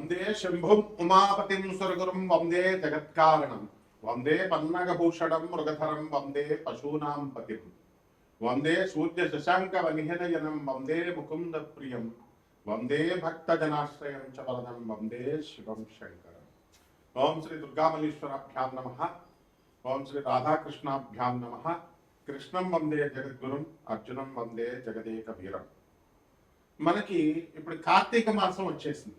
వందే శంభుం ఉమాపతిం సురగురం వందే జగత్కారణం వందే పన్నగభూషణం మృగధరం వందే పశూనాం పతిం వందే సూర్య శశాంక వనిహనయనం వందే ముకుంద ప్రియం వందే భక్తజనాశ్రయం చ వరదం వందే శివం శంకరం ఓం శ్రీ దుర్గామలీశ్వరాభ్యాం నమ ఓం శ్రీ రాధాకృష్ణాభ్యాం నమ కృష్ణం వందే జగద్గురుం అర్జునం వందే జగదేక వీరం మనకి ఇప్పుడు కార్తీక మాసం వచ్చేసింది.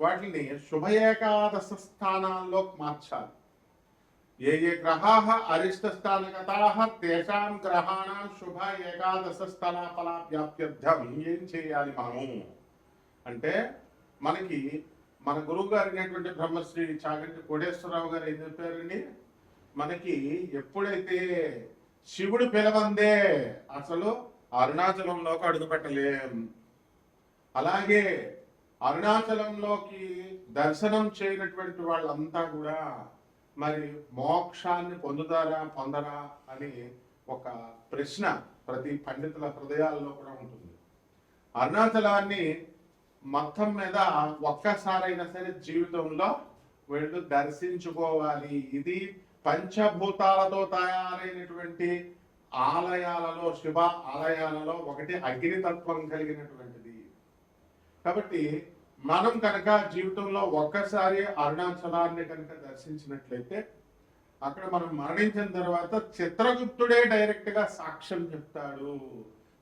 వాటిని శుభ ఏకాదశ స్థానాల్లో మార్చాలి. ఏ ఏ గ్రహా అరిష్ట స్థాన తేషాం గ్రహాణం శుభ ఏకాదశ స్థలాఫల వ్యాప్త్యర్థం ఏం చేయాలి మనము? అంటే మనకి మన గురువు గారు అయినటువంటి బ్రహ్మశ్రీ చాగంటి కోటేశ్వరరావు గారు ఏం చెప్పారండి? మనకి ఎప్పుడైతే శివుడు పిలవందే అసలు అరుణాచలంలోకి అడుగుపెట్టలేం అలాగే అరుణాచలంలోకి దర్శనం చేయనటువంటి వాళ్ళంతా కూడా మరి మోక్షాన్ని పొందుతారా పొందరా అని ఒక ప్రశ్న ప్రతి పండితుల హృదయాల్లో కూడా ఉంటుంది. అరుణాచలాన్ని మొత్తం మీద ఒక్కసారైనా సరే జీవితంలో వీళ్ళు దర్శించుకోవాలి. ఇది పంచభూతాలతో తయారైనటువంటి ఆలయాలలో శివ ఆలయాలలో ఒకటి అగ్నితత్వం కలిగినటువంటిది. కాబట్టి మనం కనుక జీవితంలో ఒక్కసారి అరుణాచలాన్ని కనుక దర్శించినట్లయితే అక్కడ మనం మరణించిన తర్వాత చిత్రగుప్తుడే డైరెక్ట్గా సాక్ష్యం చెప్తాడు.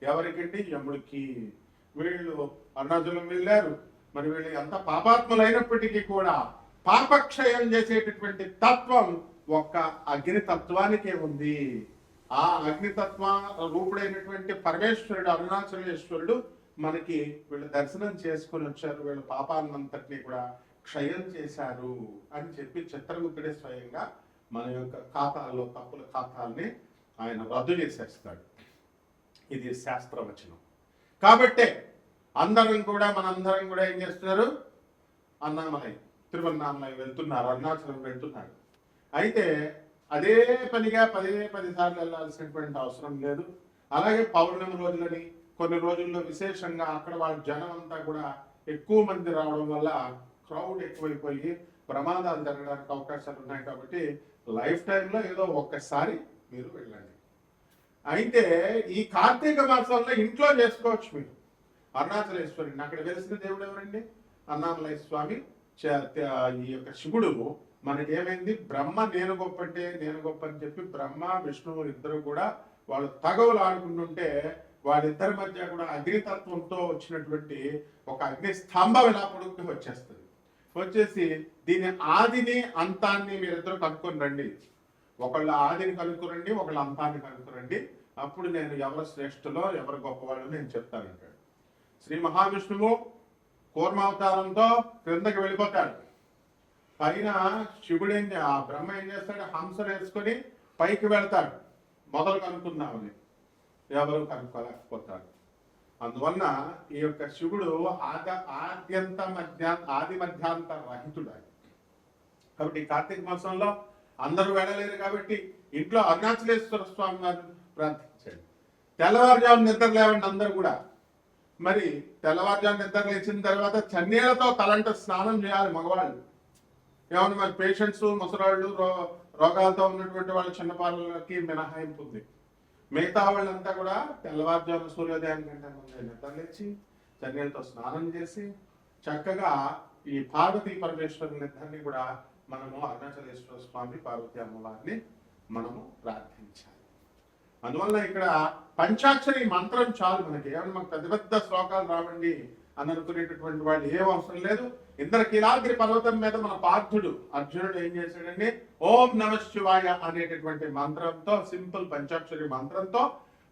ఎవరికండి? యముడికి. వీళ్ళు అరుణాచలం వెళ్ళారు. మరి వీళ్ళు ఎంత పాపాత్ములైనప్పటికీ కూడా పాపక్షయం చేసేటటువంటి తత్వం ఒక్క అగ్నితత్వానికే ఉంది. ఆ అగ్నితత్వ రూపుడైనటువంటి పరమేశ్వరుడు అరుణాచలేశ్వరుడు మనకి వీళ్ళు దర్శనం చేసుకుని వచ్చారు వీళ్ళ పాపాన్నంతటిని కూడా క్షయం చేశారు అని చెప్పి చిత్రగుప్తుడే స్వయంగా మన యొక్క ఖాతాల్లో తప్పుల ఖాతాల్ని ఆయన రద్దు చేసేస్తాడు. ఇది శాస్త్రవచనం. కాబట్టే అందరం కూడా మనందరం కూడా ఏం చేస్తున్నారు? అన్నామలై తిరువన్నామలై వెళ్తున్నారు అరుణాచలం వెళ్తున్నారు. అయితే అదే పనిగా పదే పది సార్లు వెళ్ళాల్సినటువంటి అవసరం లేదు. అలాగే పౌర్ణమి రోజులని కొన్ని రోజుల్లో విశేషంగా అక్కడ వాళ్ళ జనం అంతా కూడా ఎక్కువ మంది రావడం వల్ల క్రౌడ్ ఎక్కువైపోయి ప్రమాదాలు జరగడానికి అవకాశాలు ఉన్నాయి కాబట్టి లైఫ్ టైంలో ఏదో ఒక్కసారి మీరు వెళ్ళండి. అయితే ఈ కార్తీక మాసంలో ఇంట్లో చేసుకోవచ్చు మీరు. అరుణాచలేశ్వరుని అక్కడ వెలిసిన దేవుడు ఎవరండి? అన్నామలయ స్వామి ఈ యొక్క శివుడు. మనకేమైంది బ్రహ్మ నేను గొప్ప అంటే నేను గొప్ప అని చెప్పి బ్రహ్మ విష్ణువు ఇద్దరు కూడా వాళ్ళు తగవులు ఆడుకుంటుంటే వాళ్ళిద్దరి మధ్య కూడా అగ్నితత్వంతో వచ్చినటువంటి ఒక అగ్ని స్తంభం ఇలా పొడుగుకి వచ్చేస్తుంది. వచ్చేసి దీని ఆదిని అంతాన్ని మీరిద్దరు కనుక్కొని రండి. ఒకళ్ళ ఆదిని కనుక్కురండి ఒకళ్ళ అంతాన్ని కనుక్కురండి. అప్పుడు నేను ఎవరు శ్రేష్ఠులో ఎవరు గొప్పవాళ్ళు నేను చెప్తానంటాడు శ్రీ మహావిష్ణువు కూర్మావతారంతో క్రిందకి వెళ్ళిపోతాడు. పైన శివుడు ఏం ఆ బ్రహ్మ ఏం చేస్తాడు హంసను వేసుకొని పైకి వెళ్తాడు. మొదలు కనుక్కున్నామని ఎవరు కనుక్కోలేకపోతారు అందువలన ఈ యొక్క శివుడు ఆద ఆద్యంత మధ్య ఆది మధ్యాంత రహితుడు ఆయన. కాబట్టి కార్తీక మాసంలో అందరూ వెళ్ళలేరు కాబట్టి ఇంట్లో అరుణాచలేశ్వర స్వామి గారు ప్రార్థించాడు తెల్లవారుజాము నిద్ర లేవండి అందరూ కూడా. మరి తెల్లవారుజాము నిద్ర లేచిన తర్వాత చన్నీళ్ళతో తలంట స్నానం చేయాలి మగవాళ్ళు. ఏమన్నా మరి పేషెంట్స్ ముసలాళ్ళు రో రోగాలతో ఉన్నటువంటి వాళ్ళ చిన్నపాలకి మినహాయింపు ఉంది. మిగతా వాళ్ళంతా కూడా తెల్లవారుజాము సూర్యోదయం కంటే ముందే నిద్రలేచి చన్నీళ్ళతో స్నానం చేసి చక్కగా ఈ పార్వతీ పరమేశ్వరుని ఇద్దరిని కూడా మనము అరుణాచలేశ్వర స్వామి పార్వతీ అమ్మవారిని మనము ప్రార్థించాలి. అందువల్ల ఇక్కడ పంచాక్షరి మంత్రం చాలు మనకి. ఏమన్నా మనకు పెద్ద పెద్ద శ్లోకాలు రావండి అని అనుకునేటటువంటి వాళ్ళు ఏం అవసరం లేదు. ఇంద్రకీలాద్రి పర్వతం మీద మన పార్థుడు అర్జునుడు ఏం చేశాడండి? ఓం నమ శివాయ అనేటటువంటి మంత్రంతో సింపుల్ పంచాక్షరి మంత్రంతో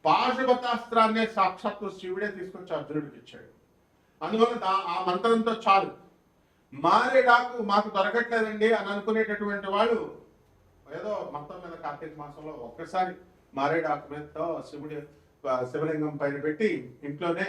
పాశుపతాస్త్రాన్ని సాక్షాత్తు శివుడే తీసుకొచ్చి అర్జునుడికి ఇచ్చాడు. అందువల్ల ఆ మంత్రంతో చాలు. మారేడాకు మాకు దొరకట్లేదండి అని అనుకునేటటువంటి వాళ్ళు ఏదో మొత్తం మీద కార్తీక మాసంలో ఒక్కసారి మారేడాకు మీద శివుడి శివలింగం పైన పెట్టి ఇంట్లోనే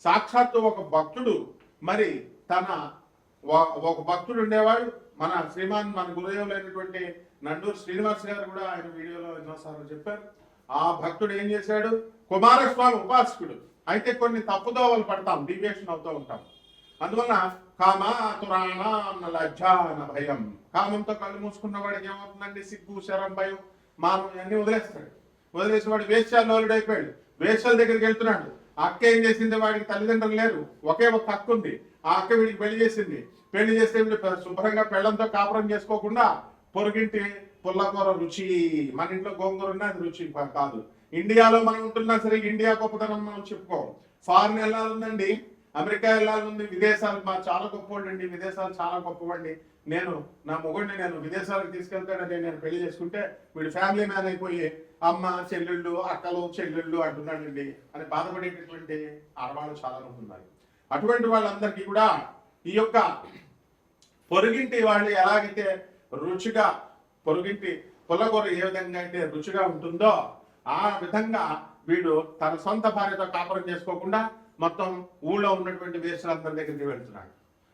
సాక్షాత్తు ఒక భక్తుడు మరి తన ఒక- ఒక భక్తుడు ఉండేవాడు. మన శ్రీమాన్ మన గురుదేవులైనటువంటి నండూరు శ్రీనివాస్ గారు కూడా ఆయన వీడియోలో ఎన్నోసార్లు చెప్పారు. ఆ భక్తుడు ఏం చేశాడు? కుమారస్వామి ఉపాసకుడు. అయితే కొన్ని తప్పుదోవలు పడతాం డివియేషన్ అవుతూ ఉంటాం. అందువలన కామాతురాణ తురాణ భయం. కామంతో కళ్ళు మూసుకున్న వాడికి ఏమవుతుందండి? సిగ్గు శరం భయం మానం అన్ని వదిలేస్తాడు. వదిలేసి వాడు వేశ్యాలోలుడు అయిపోయాడు దగ్గరికి వెళ్తున్నాడు. అక్క ఏం చేసింది? వాడికి తల్లిదండ్రులు లేరు. ఒకే ఒక అక్క ఉంది. ఆ అక్క వీడికి పెళ్ళి చేసింది. పెళ్ళి చేస్తే శుభ్రంగా పెళ్ళంతో కాపురం చేసుకోకుండా పొరుగింటి పుల్లకూర రుచి మన ఇంట్లో గోంగూర ఉన్నా అది రుచి కాదు. ఇండియాలో మనం ఉంటున్నా సరే ఇండియా గొప్పతనం మనం చెప్పుకోం. ఫారిన్ వెళ్ళాలండి అమెరికా వెళ్ళాలని విదేశాలు మా చాలా గొప్పవాడండి విదేశాలు చాలా గొప్పవండి నేను నా మొగుడిని నేను విదేశాలకు తీసుకెళ్తాడని నేను పెళ్ళి చేసుకుంటే వీడు ఫ్యామిలీ మ్యాన్ అయిపోయి అమ్మ చెల్లెళ్ళు అక్కలు చెల్లెళ్ళు అంటున్నాడండి. అని బాధపడేటటువంటి ఆడవాళ్ళు చాలా ఉన్నాయి అటువంటి వాళ్ళందరికీ కూడా ఈ యొక్క పొరుగింటి వాళ్ళు ఎలాగైతే రుచిగా పొరుగింటి పుల్లకూర ఏ విధంగా అయితే రుచిగా ఉంటుందో ఆ విధంగా వీడు తన సొంత భార్యతో కాపురం చేసుకోకుండా మొత్తం ఊళ్ళో ఉన్నటువంటి వేసులందరి దగ్గరికి వెళ్తున్నాడు.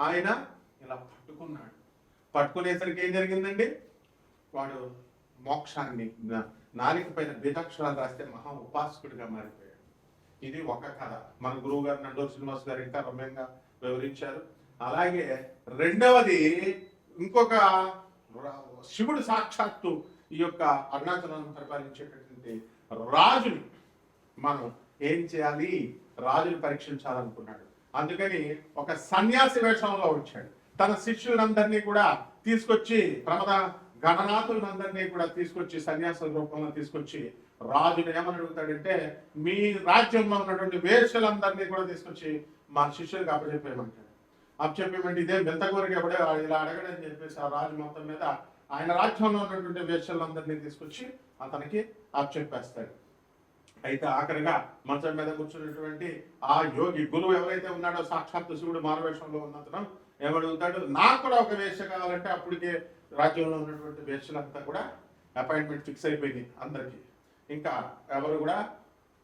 ఆయన ఇలా పట్టుకున్నాడు. పట్టుకునేసరికి ఏం జరిగిందండి? వాడు మోక్షాన్ని నాలిక పైన బీజాక్షరాలు రాస్తే మహా ఉపాసకుడిగా మారిపోయాడు. ఇది ఒక కథ. మన గురువు గారు నండూరు శ్రీనివాస్ గారు ఇంకా రమ్యంగా వివరించారు. అలాగే రెండవది ఇంకొక రా- శివుడు సాక్షాత్తు ఈ యొక్క అరుణాచలాన్ని పరిపాలించేటటువంటి రాజుని. మనం ఏం చేయాలి? రాజుని పరీక్షించాలనుకున్నాడు. అందుకని ఒక సన్యాసి వేషంలో వచ్చాడు. తన శిష్యులందరినీ కూడా తీసుకొచ్చి ప్రమద గణనాథులందరినీ కూడా తీసుకొచ్చి సన్యాసుల రూపంలో తీసుకొచ్చి రాజుని ఏమని అడుగుతాడంటే మీ రాజ్యంలో ఉన్నటువంటి వేషలందరినీ కూడా తీసుకొచ్చి మా శిష్యులకు అప్పచెప్పేయమంటాడు. అప్పచెప్పేమంటే ఇదే వింతకూరికి ఎవడే ఇలా అడగడని చెప్పేసి ఆ రాజు మొత్తం మీద ఆయన రాజ్యంలో ఉన్నటువంటి వేషలందరినీ తీసుకొచ్చి అతనికి అప్పచెప్పేస్తాడు. అయితే ఆఖరిగా మంచం మీద కూర్చున్నటువంటి ఆ యోగి గురువు ఎవరైతే ఉన్నాడో సాక్షాత్ శివుడు మారువేషంలో ఉన్నతను ఏమడుగుతాడు? నాకు కూడా ఒక వేష కావాలంటే అప్పటికే రాజ్యంలో ఉన్నటువంటి వేషలంతా కూడా అపాయింట్మెంట్ ఫిక్స్ అయిపోయింది అందరికీ. ఇంకా ఎవరు కూడా?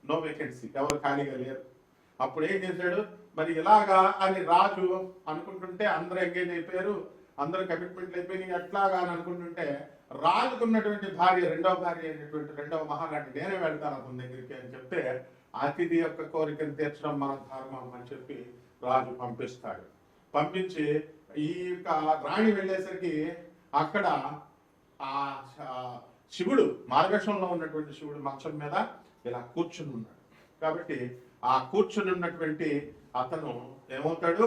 నో వేకెన్సీ ఎవరు ఖాళీగా లేరు. అప్పుడు ఏం చేశాడు? మరి ఇలాగా అని రాజు అనుకుంటుంటే అందరూ ఎంగేజ్ అయిపోయారు. అందరూ కమిట్మెంట్లు అయిపోయినాయి. ఎట్లాగా అని అనుకుంటుంటే రాజుకున్నటువంటి భార్య రెండవ భార్య అయినటువంటి రెండవ మహారాణి నేనే వెళ్తాను అతని దగ్గరికి అని చెప్తే అతిథి యొక్క కోరికను తీర్చడం మన ధర్మం అని చెప్పి రాజు పంపిస్తాడు. పంపించి ఈ యొక్క రాణి వెళ్ళేసరికి అక్కడ ఆ శివుడు మార్గశంలో ఉన్నటువంటి శివుడు మంచం మీద ఇలా కూర్చుని ఉన్నాడు. కాబట్టి ఆ కూర్చుని ఉన్నటువంటి అతను ఏమవుతాడు?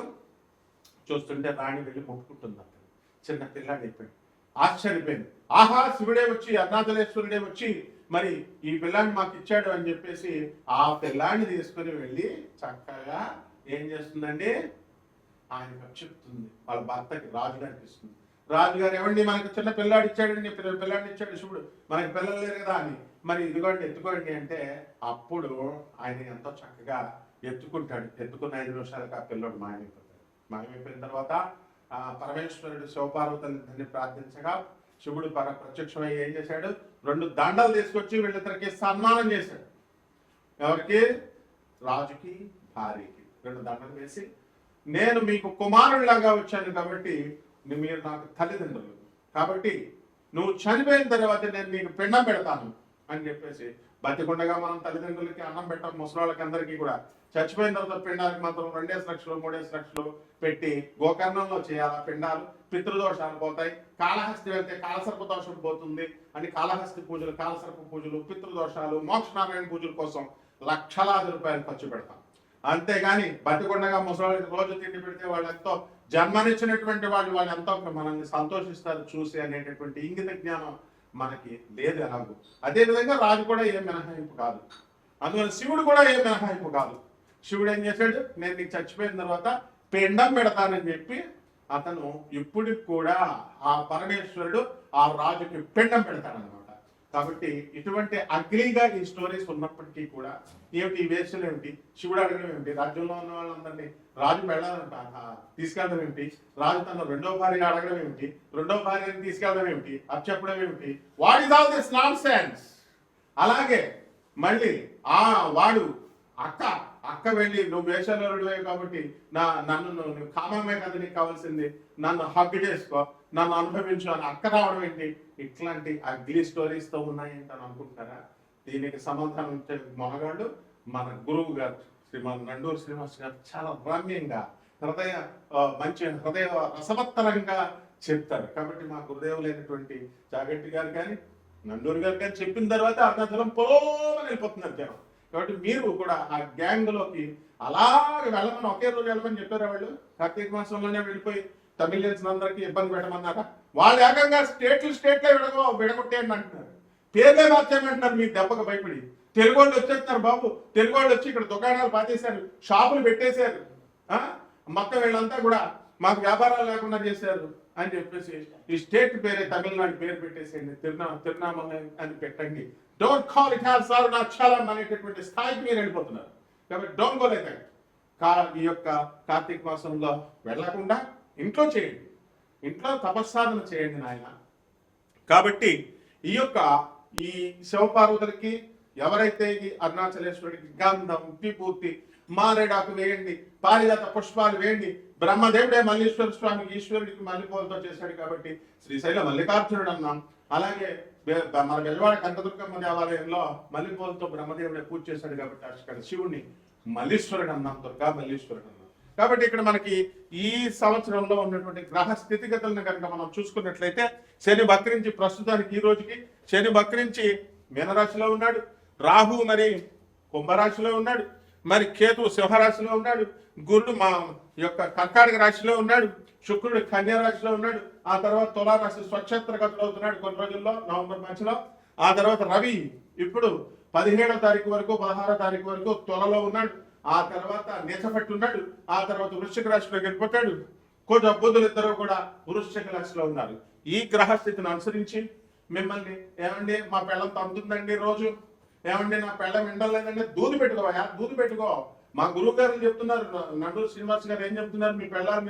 చూస్తుంటే రాణి వెళ్ళి ముట్టుకుంటుంది అతను. చిన్న పిల్లాడు అయిపోయాడు ఆశ్చర్యపోయింది. ఆహా శివుడే వచ్చి అరుణాచలేశ్వరుడే వచ్చి మరి ఈ పిల్లాన్ని మాకు ఇచ్చాడు అని చెప్పేసి ఆ పిల్లాన్ని తీసుకుని వెళ్ళి చక్కగా ఏం చేస్తుందండి? ఆయన చెప్తుంది. వాళ్ళ భర్తకి రాజు అనిపిస్తుంది. రాజుగారు ఏమండి మనకి చిన్న పిల్లాడు ఇచ్చాడండి పిల్లాడిని ఇచ్చాడు శివుడు మనకి పిల్లలు లేరు కదా అని. మరి ఇదిగోండి ఎత్తుకోండి అంటే అప్పుడు ఆయన ఎంతో చక్కగా ఎత్తుకుంటాడు. ఎత్తుకున్న ఐదు నిమిషాలకు ఆ పిల్లడు మాయమైపోతాడు. మాయమైపోయిన తర్వాత పరమేశ్వరుడు శివపార్వతులని ప్రార్థించగా శివుడు పర ప్రత్యక్షమై ఏం చేశాడు? రెండు దండలు తీసుకొచ్చి వీళ్ళిద్దరికి సన్మానం చేశాడు. ఎవరికి? రాజుకి భార్యకి. రెండు దండలు వేసి నేను మీకు కుమారుడిలాగా వచ్చాను కాబట్టి మీరు నాకు తల్లిదండ్రులు. కాబట్టి నువ్వు చనిపోయిన తర్వాత నేను నీకు పిండం పెడతాను అని చెప్పేసి బతికుండగా మనం తల్లిదండ్రులకి అన్నం పెట్టాం ముసలాళ్ళకి అందరికీ కూడా చచ్చిపోయిన తర్వాత పిండాలకు మాత్రం రెండేసి లక్షలు మూడేసి లక్షలు పెట్టి గోకర్ణంలో చేయాలి పిండాలు. పితృదోషాలు పోతాయి. కాళహస్తి వెళ్తే కాలసర్ప దోషం పోతుంది అని కాళహస్తి పూజలు కాలసర్ప పూజలు పితృదోషాలు మోక్షనారాయణ పూజల కోసం లక్షలాది రూపాయలు ఖర్చు పెడతాం. అంతేగాని బతికొండగా ముసలి రోజు తిండి పెడితే వాళ్ళు ఎంతో జన్మనిచ్చినటువంటి వాళ్ళు వాళ్ళు ఎంతో మనల్ని సంతోషిస్తారు చూసి అనేటటువంటి ఇంగిత జ్ఞానం మనకి లేదు ఎలాగో. అదేవిధంగా రాజు కూడా ఏం మినహాయింపు కాదు. అందువల్ల శివుడు కూడా ఏం మినహాయింపు కాదు. శివుడు ఏం చేశాడు? నేను నీకు చచ్చిపోయిన తర్వాత పిండం పెడతానని చెప్పి అతను ఇప్పటికి కూడా ఆ పరమేశ్వరుడు ఆ రాజుకి పిండం పెడతాడనమాట కాబట్టి ఇటువంటి అగ్లీగా ఈ స్టోరీస్ ఉన్నప్పటికీ కూడా ఏమిటి ఈ వేషలు ఏమిటి? శివుడు అడగడం ఏమిటి? రాజ్యంలో ఉన్న వాళ్ళందరినీ రాజు పెళ్ళాలంట తీసుకెళ్ళడం ఏమిటి? రాజు తన రెండో భార్య అడగడం ఏమిటి? రెండో భార్యని తీసుకెళ్ళడం ఏమిటి? అది చెప్పడం ఏమిటి? What is all this nonsense అలాగే మళ్ళీ ఆ వాడు అక్క అక్క వెళ్ళి నువ్వు వేషాలరుడివే కాబట్టి నా నన్ను నువ్వు కామమే కదా నీకు కావాల్సింది. నన్ను హగ్ చేసుకో నన్ను అనుభవించు అని అక్క రావడం ఏంటి? ఇట్లాంటి అగ్లీ స్టోరీస్తో ఉన్నాయంట అని అనుకుంటున్నారా? దీనికి సమాధానం ఇచ్చే మొనగాళ్ళు మన గురువు గారు శ్రీమాన్ నండూరు శ్రీనివాస్ గారు చాలా రమ్యంగా హృదయ మంచి హృదయ రసవత్తరంగా చెప్తారు. కాబట్టి మా గురుదేవులైనటువంటి జాగట్టి గారు కానీ నండూరు గారు కానీ చెప్పిన తర్వాత అరుణాచలం పోమని వెళ్ళిపోతున్నారు జనం. కాబట్టి మీరు కూడా ఆ గ్యాంగ్లోకి అలాగే వెళ్ళమని ఒకే రోజు వెళ్ళమని చెప్పారా వాళ్ళు? కార్తీక మాసంలోనే వెళ్ళిపోయి తమిళియన్స్ అందరికీ ఇబ్బంది పెట్టమన్నారా? వాళ్ళు ఏకంగా స్టేట్లు స్టేట్లే విడగో విడగొట్టేయండి అంటున్నారు. పేర్లే మార్చేయమంటున్నారు మీ దెబ్బకు భయపడి. తెలుగు వాళ్ళు వచ్చేస్తున్నారు బాబు. తెలుగు వాళ్ళు వచ్చి ఇక్కడ దుకాణాలు పాతేశారు. షాపులు పెట్టేశారు. ఆ? మొత్తం వీళ్ళంతా కూడా మాకు వ్యాపారాలు లేకుండా చేశారు అని చెప్పేసి ఈ స్టేట్ పేరే తమిళనాడు పేరు పెట్టేసేయండి. తిరునా తిరునామల అని పెట్టండి. Don't call it as Arunachalam అనేటటువంటి స్థాయికి మీరు వెళ్ళిపోతున్నారు. కాబట్టి డోంట్ గో లైక్ దట్ కా ఈ యొక్క కార్తీక మాసంలో వెళ్ళకుండా ఇంట్లో చేయండి. ఇంట్లో తపస్సాధన చేయండి నాయన. కాబట్టి ఈ యొక్క ఈ శివపార్వతులకి ఎవరైతే ఈ అరుణాచలేశ్వరుడికి గంధం విభూతి మారేడాకు వేయండి పారిజాత పుష్పాలు వేయండి బ్రహ్మదేవుడే మల్లీశ్వర స్వామి ఈశ్వరుడికి మల్లెపూలతో చేశాడు కాబట్టి శ్రీశైల మల్లికార్జునుడు అన్నాం అలాగే మన బెజవాడ కనకదుర్గమ్మ దేవాలయంలో మల్లెపూలతో బ్రహ్మదేవుడే పూజ చేశాడు కాబట్టి అక్కడ శివుణ్ణి మల్లీశ్వరుడు అన్నాం దుర్గా మల్లీశ్వరుడు అన్నాం. కాబట్టి ఇక్కడ మనకి ఈ సంవత్సరంలో ఉన్నటువంటి గ్రహ స్థితిగతులను కనుక మనం చూసుకున్నట్లయితే శని బక్రించి ప్రస్తుతానికి ఈ రోజుకి శని బక్రించి మీనరాశిలో ఉన్నాడు. రాహు మరి కుంభరాశిలో ఉన్నాడు. మరి కేతు సింహరాశిలో ఉన్నాడు. గురుడు మా యొక్క కర్కాటక రాశిలో ఉన్నాడు శుక్రుడు కన్యా రాశిలో ఉన్నాడు ఆ తర్వాత తులారాశి స్వక్షేత్ర గతిలో అవుతున్నాడు కొన్ని రోజుల్లో నవంబర్ మధ్యలో ఆ తర్వాత రవి ఇప్పుడు పదిహేడో తారీఖు వరకు పదహారో తారీఖు వరకు త్వరలో ఉన్నాడు. ఆ తర్వాత నీచపట్టి ఉన్నాడు ఆ తర్వాత వృశ్చిక రాశిలోకి వెళ్ళిపోతాడు. కొంచెం బుద్ధులు ఇద్దరు కూడా వృశ్చిక రాశిలో ఉన్నారు. ఈ గ్రహస్థితిని అనుసరించి మిమ్మల్ని ఏమండి మా పెళ్ళం తంతుందండి రోజు? ఏమండి నా పెళ్ళం వింటలేదండి దూది పెట్టుకోవా దూది పెట్టుకో. మా గురువు గారు చెప్తున్నారు? నండూరు శ్రీనివాస్ గారు ఏం చెప్తున్నారు? మీ పెళ్ళారు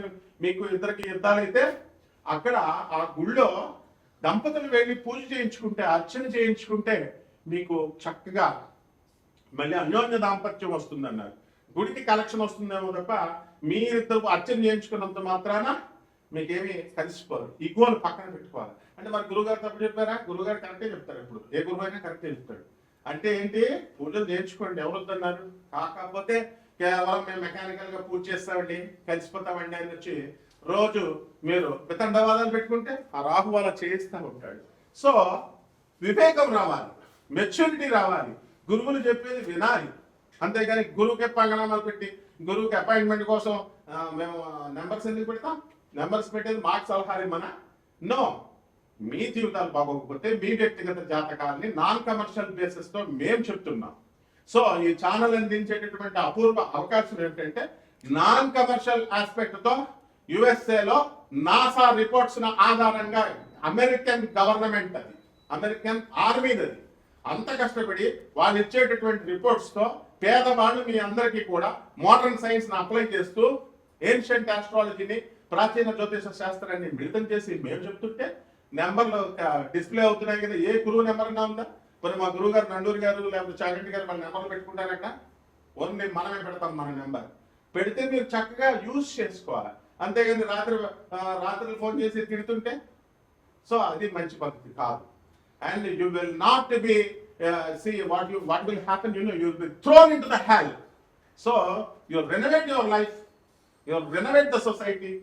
మీకు ఇద్దరికి యుద్ధాలైతే అక్కడ ఆ గుళ్ళో దంపతులు వెళ్ళి పూజ చేయించుకుంటే అర్చన చేయించుకుంటే మీకు చక్కగా మళ్ళీ అన్యోన్య దాంపత్యం వస్తుందన్నారు. గుడికి కలెక్షన్ వస్తుందేమో తప్ప మీరిద్దరు అర్చన చేయించుకున్నంత మాత్రాన మీకేమి కలిసిపోరు. ఈ పక్కన పెట్టుకోవాలి. అంటే మరి గురుగారు తప్పు చెప్పారా? గురుగారు కరెక్టే చెప్తారు ఇప్పుడు. ఏ గురువు అయినా కరెక్టే చెప్తాడు. అంటే ఏంటి? పూజలు నేర్చుకోండి. ఎవరు వద్దన్నారు? కాకపోతే కేవలం మేము మెకానికల్గా పూజ చేస్తామండి కలిసిపోతామండి అని వచ్చి రోజు మీరు వితండవాదాలు పెట్టుకుంటే ఆ రాహు వాళ్ళ చేయిస్తూ ఉంటాడు. సో వివేకం రావాలి మెచ్యూరిటీ రావాలి. గురువులు చెప్పేది వినాలి. అంతేగాని గురువుకి పంగనామాలు పెట్టి గురువుకి అపాయింట్మెంట్ కోసం మేము నెంబర్స్ ఎందుకు పెడతాం? నెంబర్స్ పెట్టేది మాకు సలహా మన నో మీ జీవితాలు బాగోకపోతే మీ వ్యక్తిగత జాతకాలని నాన్ కమర్షియల్ బేసిస్తో మేము చెప్తున్నాం. సో ఈ ఛానల్ అందించేటటువంటి అపూర్వ అవకాశం ఏంటంటే నాన్ కమర్షియల్ ఆస్పెక్ట్తో యుఎస్ఏలో నాసా రిపోర్ట్స్ ఆధారంగా అమెరికన్ గవర్నమెంట్ అది. అమెరికన్ ఆర్మీది అది. అంత కష్టపడి వాళ్ళు ఇచ్చేటటువంటి రిపోర్ట్స్తో పేదవాళ్ళు మీ అందరికీ కూడా మోడర్న్ సైన్స్ని అప్లై చేస్తూ ఏన్షియంట్ ఆస్ట్రాలజీని ప్రాచీన జ్యోతిష శాస్త్రాన్ని మిళితం చేసి మేము చెప్తుంటే నెంబర్లు డిస్ప్లే అవుతున్నాయి కదా ఏ గురువు నెంబర్ అన్నా ఉందా? కొన్ని మా గురువు గారు నండూరు గారు లేకపోతే చాగంటి గారు మన నెంబర్లు పెట్టుకుంటారట? ఓన్లీ మనమే పెడతాం మన నెంబర్. పెడితే మీరు చక్కగా యూజ్ చేసుకోవాలి. అంతేగాని రాత్రి రాత్రి ఫోన్ చేసి తిడుతుంటే? సో అది మంచి పద్ధతి కాదు. And you will not be see what you what will happen you know you will be thrown into the hell so you renovate your life you renovate the society.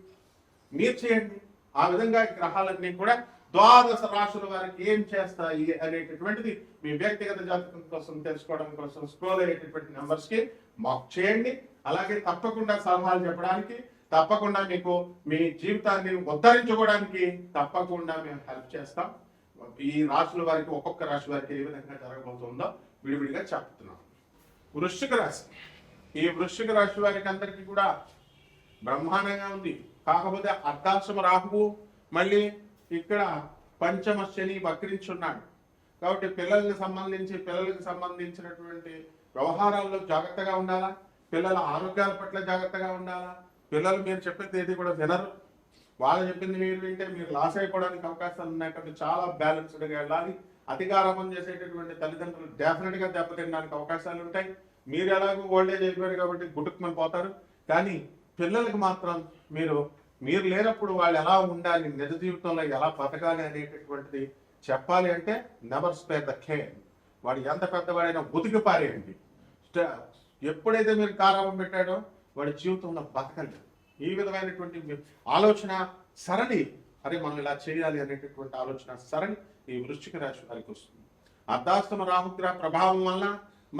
మీరు చేయండి. ఆ విధంగా గ్రహాలన్నీ కూడా ద్వాదశ రాశుల వారికి ఏం చేస్తాయి అనేటటువంటిది మీ వ్యక్తిగత జాతకం కోసం తెలుసుకోవడం కోసం స్క్రోల్ అయ్యేటటువంటి నెంబర్స్కి మాకు చేయండి. అలాగే తప్పకుండా సలహాలు చెప్పడానికి తప్పకుండా మీకు మీ జీవితాన్ని ఉద్ధరించుకోవడానికి తప్పకుండా మేము హెల్ప్ చేస్తాం. ఈ రాశుల వారికి ఒక్కొక్క రాశి వారికి ఏ విధంగా జరగబోతుందో విడివిడిగా చెప్తున్నాం. వృశ్చిక రాశి. ఈ వృశ్చిక రాశి వారికి అందరికీ కూడా బ్రహ్మాండంగా ఉంది. కాకపోతే అర్ధాశ్రమ రాహువు మళ్ళీ ఇక్కడ పంచమ శని వక్రించున్నాడు. కాబట్టి పిల్లలకు సంబంధించి పిల్లలకు సంబంధించినటువంటి వ్యవహారాల్లో జాగ్రత్తగా ఉండాలా? పిల్లల ఆరోగ్యాల పట్ల జాగ్రత్తగా ఉండాలా? పిల్లలు మీరు చెప్పేది ఏది కూడా వినరు. వాళ్ళు చెప్పింది మీరు వింటే మీరు లాస్ అయిపోవడానికి అవకాశాలు ఉన్నాయి కాబట్టి చాలా బ్యాలెన్స్డ్గా వెళ్ళాలి. అధికారం చేసేటటువంటి తల్లిదండ్రులు డెఫినెట్గా దెబ్బతినడానికి అవకాశాలు ఉంటాయి. మీరు ఎలాగో ఓల్డేజ్ అయిపోయారు కాబట్టి గుట్టుకుమని పోతారు. కానీ పిల్లలకు మాత్రం మీరు మీరు లేనప్పుడు వాళ్ళు ఎలా ఉండాలి నిజ జీవితంలో ఎలా బతకాలి అనేటటువంటిది చెప్పాలి అంటే నెవర్ స్పేర్ ద కేర్ వాడు ఎంత పెద్దవాడైనా ఉతికి పారేయండి. ఎప్పుడైతే మీరు కారాపం పెట్టాడో వాడి జీవితంలో బతకలేదు. ఈ విధమైనటువంటి ఆలోచన సరళి. అరే మనం ఇలా చేయాలి అనేటటువంటి ఆలోచన సరళి ఈ వృశ్చిక రాశి వారికి వస్తుంది. అర్ధాస్తమ రాహుగ్రహ ప్రభావం వల్ల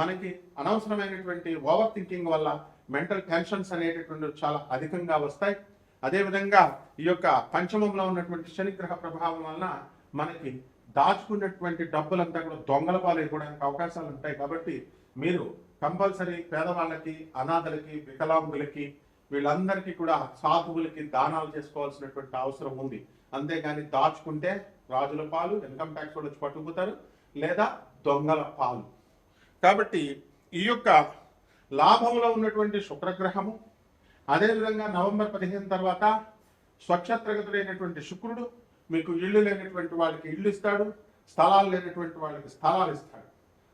మనకి అనవసరమైనటువంటి ఓవర్ థింకింగ్ వల్ల మెంటల్ టెన్షన్స్ అనేటటువంటి చాలా అధికంగా వస్తాయి. అదేవిధంగా ఈ యొక్క పంచమంలో ఉన్నటువంటి శనిగ్రహ ప్రభావం వలన మనకి దాచుకున్నటువంటి డబ్బులంతా కూడా దొంగల పాలైపోవడానికి అవకాశాలు ఉంటాయి. కాబట్టి మీరు కంపల్సరీ పేదవాళ్ళకి అనాథలకి వికలాంగులకి వీళ్ళందరికీ కూడా సాధువులకి దానాలు చేసుకోవాల్సినటువంటి అవసరం ఉంది. అంతేగాని దాచుకుంటే రాజుల పాలు ఇన్కమ్ ట్యాక్స్ వాళ్ళు వచ్చి పట్టుకుపోతారు లేదా దొంగల పాలు. కాబట్టి ఈ యొక్క లాభంలో ఉన్నటువంటి శుక్రగ్రహము అదేవిధంగా నవంబర్ పదిహేను తర్వాత స్వక్షత్రగతుడైనటువంటి శుక్రుడు మీకు ఇల్లు లేనటువంటి వాళ్ళకి ఇల్లు ఇస్తాడు స్థలాలు లేనటువంటి వాళ్ళకి స్థలాలు ఇస్తాడు.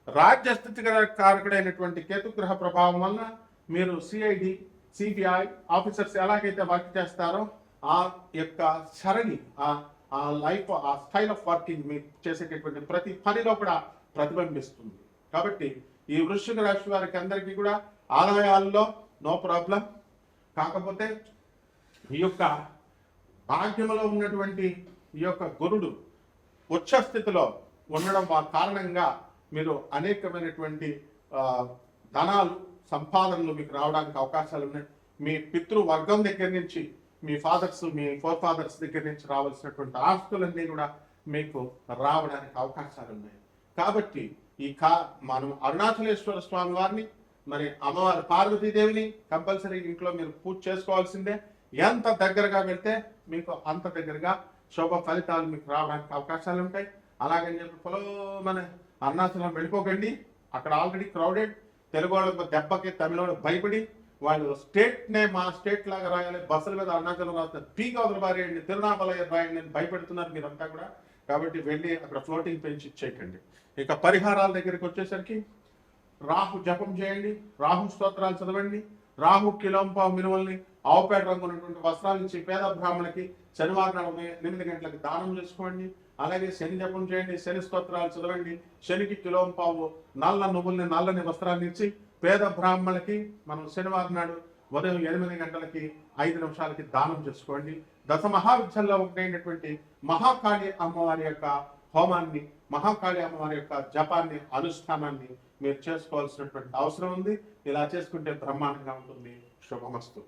రాజ్యస్థితి కారకుడైనటువంటి కేతుగ్రహ ప్రభావం వలన మీరు సిఐడి సిబిఐ ఆఫీసర్స్ ఎలాగైతే వర్క్ చేస్తారో ఆ యొక్క సరణి ఆ ఆ లైఫ్ ఆ స్టైల్ ఆఫ్ వర్కింగ్ మీరు చేసేటటువంటి ప్రతి పనిలో కూడా ప్రతిబింబిస్తుంది. కాబట్టి ఈ వృశ్చిక రాశి వారికి అందరికీ కూడా ఆదాయాల్లో నో ప్రాబ్లం. కాకపోతే ఈ యొక్క భాగ్యములో ఉన్నటువంటి ఈ యొక్క గురుడు ఉచ్చ స్థితిలో ఉండడం కారణంగా మీరు అనేకమైనటువంటి ధనాలు సంపాదనలు మీకు రావడానికి అవకాశాలు ఉన్నాయి. మీ పితృ వర్గం దగ్గర నుంచి మీ ఫాదర్స్ మీ ఫోర్ ఫాదర్స్ దగ్గర నుంచి రావాల్సినటువంటి ఆస్తులన్నీ కూడా మీకు రావడానికి అవకాశాలు ఉన్నాయి. కాబట్టి ఈ కా మనం అరుణాచలేశ్వర స్వామి వారిని మరి అమ్మవారి పార్వతీదేవిని కంపల్సరీ ఇంట్లో మీరు పూజ చేసుకోవాల్సిందే. ఎంత దగ్గరగా వెళ్తే మీకు అంత దగ్గరగా శుభ ఫలితాలు మీకు రావడానికి అవకాశాలు ఉంటాయి. అలాగని చెప్పి పొలో మన అరుణాచలం వెళ్ళిపోకండి. అక్కడ ఆల్రెడీ క్రౌడెడ్. తెలుగు వాళ్ళకు దెబ్బకి తమిళ భయపడి వాళ్ళు స్టేట్ నే మా స్టేట్ లాగా రాయాలి. బస్సుల మీద అరుణాచలం రాస్తారు పీక్ అవతల రాయండి తిరునామలయ రాయండి అని భయపెడుతున్నారు మీరంతా కూడా. కాబట్టి వెళ్ళి అక్కడ ఫ్లోటింగ్ పెంచి ఇచ్చేయకండి ఇక పరిహారాల దగ్గరికి వచ్చేసరికి రాహు జపం చేయండి రాహు స్తోత్రాలు చదవండి రాహు కిలోంపావు మినువల్ని ఆవుపేట రంగు ఉన్నటువంటి వస్త్రాలు ఇచ్చి పేద బ్రాహ్మణులకి శనివారం నాడు ఎనిమిది గంటలకు దానం చేసుకోండి. అలాగే శని జపం చేయండి శని స్తోత్రాలు చదవండి శనికి కిలోంపావు నల్ల నువ్వుల్ని నల్లని వస్త్రాన్ని ఇచ్చి పేద బ్రాహ్మణులకి మనం శనివారం నాడు ఉదయం ఎనిమిది గంటలకి ఐదు నిమిషాలకి దానం చేసుకోండి. దశ మహావిద్యల్లో ఒకటైనటువంటి మహాకాళి అమ్మవారి యొక్క హోమాన్ని మహాకాళి అమ్మవారి యొక్క జపాన్ని అనుష్ఠానాన్ని మీరు చేసుకోవాల్సినటువంటి అవసరం ఉంది. ఇలా చేసుకుంటే బ్రహ్మాండంగా ఉంటుంది. శుభమస్తు.